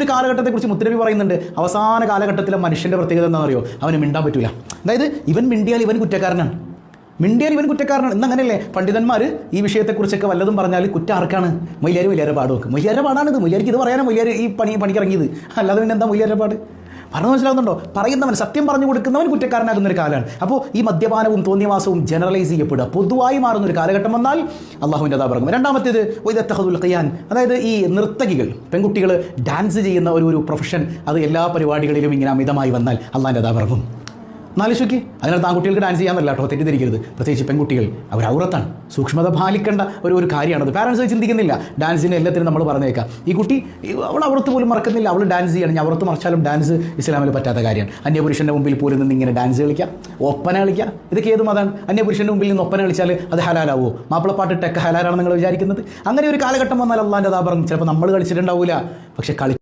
ഒരു കാലഘട്ടത്തെ കുറിച്ച് മുത്തരവി പറയുന്നുണ്ട് അവസാന കാലഘട്ടത്തിലെ മനുഷ്യന്റെ പ്രത്യേകത എന്താണെന്നറിയോ? അവന് മിണ്ടാൻ പറ്റില്ല അതായത് ഇവൻ മിണ്ടിയാൽ ഇവൻ കുറ്റക്കാരനാണ്. മിണ്ടിയാൽ ഇവൻ കുറ്റക്കാരനാണ്. ഇന്ന് അങ്ങനെയല്ലേ പണ്ഡിതന്മാർ ഈ വിഷയത്തെക്കുറിച്ചൊക്കെ വല്ലതും പറഞ്ഞാൽ കുറ്റം ആർക്കാണ്? മൊയ്യാർ മൊയ്യാരെ പാട് വെക്കും മൊയ്യാരെ പാടാണിത്. മൊയ്യാർക്ക് ഇത് പറയാനാണ് മൊയ്യാർ ഈ പണി പണിക്കിറങ്ങിയത് അല്ലാതെ പിന്നെ എന്താ മൊയ്യാരെ പാട്? പറഞ്ഞു മനസ്സിലാകുന്നുണ്ടോ? പറയുന്നവൻ സത്യം പറഞ്ഞു കൊടുക്കുന്നവൻ കുറ്റക്കാരനാകുന്ന ഒരു കാലമാണ്. അപ്പോൾ ഈ മദ്യപാനവും തോന്നിയവാസവും ജനറലൈസ് ചെയ്യപ്പെടുക. പൊതുവായി മാറുന്ന ഒരു കാലഘട്ടം വന്നാൽ അള്ളാഹുവിന്റെ അതാ പറയും രണ്ടാമത്തേത് വൈദത്തഹദുൽ ഖിയാൻ. അതായത് ഈ നർത്തകികൾ പെൺകുട്ടികൾ ഡാൻസ് ചെയ്യുന്ന ഒരു ഒരു പ്രൊഫഷൻ അത് എല്ലാ പരിപാടികളിലും ഇങ്ങനെ അമിതമായി വന്നാൽ അള്ളാഹിന്റെ അതാ പറയും നാലിശോക്കി അതിനകത്ത് കുട്ടികൾക്ക് ഡാൻസ് ചെയ്യാൻ പറ്റില്ല കേട്ടോ തെറ്റിദ്ധരിക്കരുത്. പ്രത്യേകിച്ച് പെൺകുട്ടികൾ അവർ ഔറത്താണ് സൂക്ഷ്മത പാലിക്കേണ്ട ഒരു ഒരു കാര്യമാണത്. പാരൻസ് ചിന്തിക്കുന്നില്ല. ഡാൻസിന് എല്ലാത്തിനും നമ്മൾ പറഞ്ഞേക്കാം. ഈ കുട്ടി അവൾ അവർത്ത് പോലും മറക്കുന്നില്ല. അവൾ ഡാൻസ് ചെയ്യണം. ഞാൻ അവിടത്ത് മറിച്ചാലും ഡാൻസ് ഇസ്ലാമിൽ പറ്റാത്ത കാര്യമാണ്. അന്യപുരുഷന്റെ മുമ്പിൽ പോലും നിന്ന് ഇങ്ങനെ ഡാൻസ് കളിക്കാം. ഒപ്പന കളിക്കാം. ഇതൊക്കെ ഏത് മതമാണ്? അന്യപുരുഷന്റെ മുമ്പിൽ നിന്ന് ഒപ്പന കളിച്ചാൽ അത് ഹലാലാവോ? മാപ്പിളപ്പാട്ട് ടെക്ക് ഹലാലാണ് നിങ്ങൾ വിചാരിക്കുന്നത്? അങ്ങനെ ഒരു കാലഘട്ടം വന്നാൽ അള്ളാന്റെ അതാ പറഞ്ഞു ചിലപ്പോൾ നമ്മൾ കളിച്ചിട്ടുണ്ടാവില്ല പക്ഷേ കളി